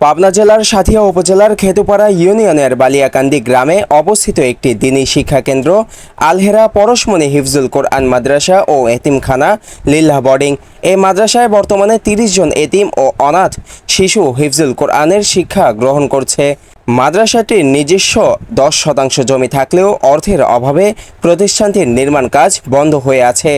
পাবনা জেলার সাথিয়া উপজেলার খেতুপাড়া ইউনিয়নের বালিয়াকান্দি গ্রামে অবস্থিত একটি দিনী শিক্ষা কেন্দ্র, আলহেরা পরশমণি হিফজুল কোরআন মাদ্রাসা ও এতিমখানা লিল্লাহ বোর্ডিং। এই মাদ্রাসায় বর্তমানে তিরিশ জন এতিম ও অনাথ শিশু হিফজুল কোরআনের শিক্ষা গ্রহণ করছে। মাদ্রাসাটির নিজস্ব দশ শতাংশ জমি থাকলেও অর্থের অভাবে প্রতিষ্ঠানটির নির্মাণ কাজ বন্ধ হয়ে আছে।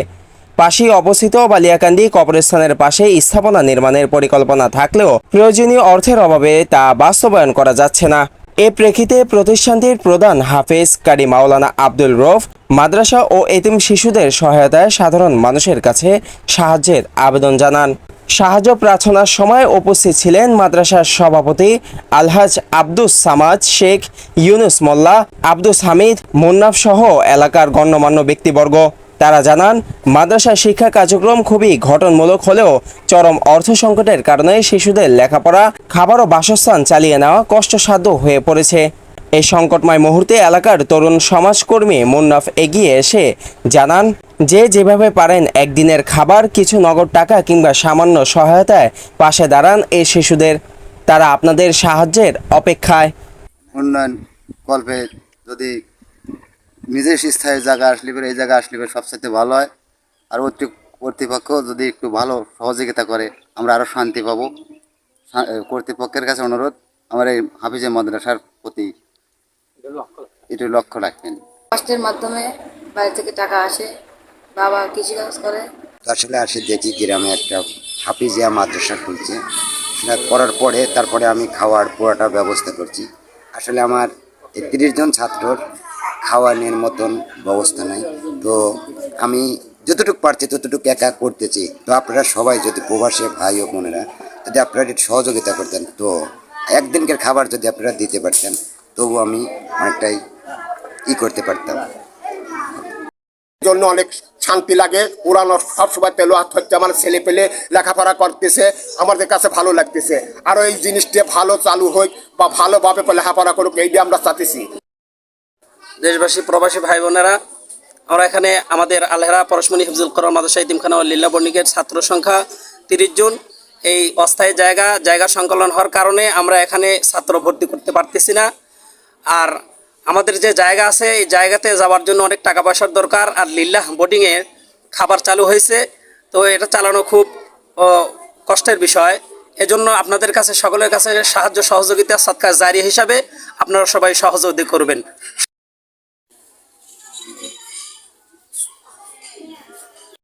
পাশেই অবস্থিত বালিয়াকান্দি কবরস্থানের পাশে স্থাপনা নির্মাণের পরিকল্পনা থাকলেও প্রয়োজনীয় অর্থের অভাবে তা বাস্তবায়ন করা যাচ্ছে না। এ প্রেক্ষিতে প্রতিষ্ঠানটির প্রধান হাফেজ কারি মাওলানা আব্দুল রফ, মাদ্রাসা ও এতিম শিশুদের সহায়তায় সাধারণ মানুষের কাছে সাহায্যের আবেদন জানান। সাহায্য প্রার্থনার সময় উপস্থিত ছিলেন মাদ্রাসার সভাপতি আলহাজ আব্দুস সামাদ শেখ, ইউনুস মোল্লা, আব্দুস হামিদ, মুন্নাফ সহ এলাকার গণ্যমান্য ব্যক্তিবর্গ। তারা জানান মাদ্রাসা শিক্ষা কার্যক্রম খুবই ঘটনমূলক হলেও চরম অর্থ সংকটের কারণে শিশুদের লেখাপড়া, খাবার ও বাসস্থান চালিয়ে নেওয়া কষ্টসাধ্য হয়ে পড়েছে। এই সংকটময় মুহূর্তে এলাকার তরুণ সমাজকর্মী মুন্নাফ এগিয়ে এসে জানান, যে যেভাবে পারেন একদিনের খাবার, কিছু নগদ টাকা কিংবা সামান্য সহায়তায় পাশে দাঁড়ান এই শিশুদের। তারা আপনাদের সাহায্যের অপেক্ষায়। উন্নয়ন কল্পে যদি নিজের স্থায়ী জায়গা আসলে পরে এই জায়গা আসলে পরে সবচেয়ে ভালো হয়। আর অতি কর্তৃপক্ষ যদি একটু ভালো সহযোগিতা করে আমরা আরও শান্তি পাবো। কর্তৃপক্ষের কাছে অনুরোধ আমার এই হাফিজে মাদ্রাসার প্রতি। একটু লক্ষ্য রাখবেন। কষ্টের মাধ্যমে বাইরে থেকে টাকা আসে বাবা কৃষিকাজ করে। আসলে আসে দেখি গ্রামে একটা হাফিজিয়া মাদ্রাসা খুলছে। সেটা করার পরে তারপরে আমি খাওয়ার পুরোটা ব্যবস্থা করছি। আসলে আমার তিরিশ জন ছাত্রর খাওয়ানোর মতন ব্যবস্থা নাই। তো আমি যতটুকু পারছি ততটুকু একা করতেছি। তো আপনারা সবাই যদি প্রবাসী ভাই ও বোনেরা যদি আপনারা একটু সহযোগিতা করতেন, তো একদিনকার খাবার যদি আপনারা দিতে পারতেন, তবু আমি অনেকটাই ই করতে পারতাম। জন্য অনেক শান্তি লাগে। উড়ানো সবসময় হাত হচ্ছে, আমার ছেলে পেলে লেখাপড়া করতেছে, আমাদের কাছে ভালো লাগতেছে। আরও এই জিনিসটা ভালো চালু হোক বা ভালোভাবে লেখাপড়া করুক এইটা আমরা চাইতেছি। দেশবাসী, প্রবাসী ভাই বোনেরা আমরা এখানে আমাদের আলহেরা পরশমণি হিফজুল করম মাদ্রাসা ইতিমখানা ও লীলা বণিকের ছাত্র সংখ্যা তিরিশ জন। এই অস্থায়ী জায়গা জায়গা সংকলন হওয়ার কারণে আমরা এখানে ছাত্র ভর্তি করতে পারতেছি না। আর আমাদের যে জায়গা আছে, এই জায়গাতে যাওয়ার জন্য অনেক টাকা পয়সার দরকার। আর লিল্লাহ বোর্ডিংয়ে খাবার চালু হয়েছে। তো এটা চালানো খুব কষ্টের বিষয়। এজন্য আপনাদের কাছে, সকলের কাছে সাহায্য সহযোগিতা, সৎকার জারি হিসাবে আপনারা সবাই সহযোগিতা করবেন।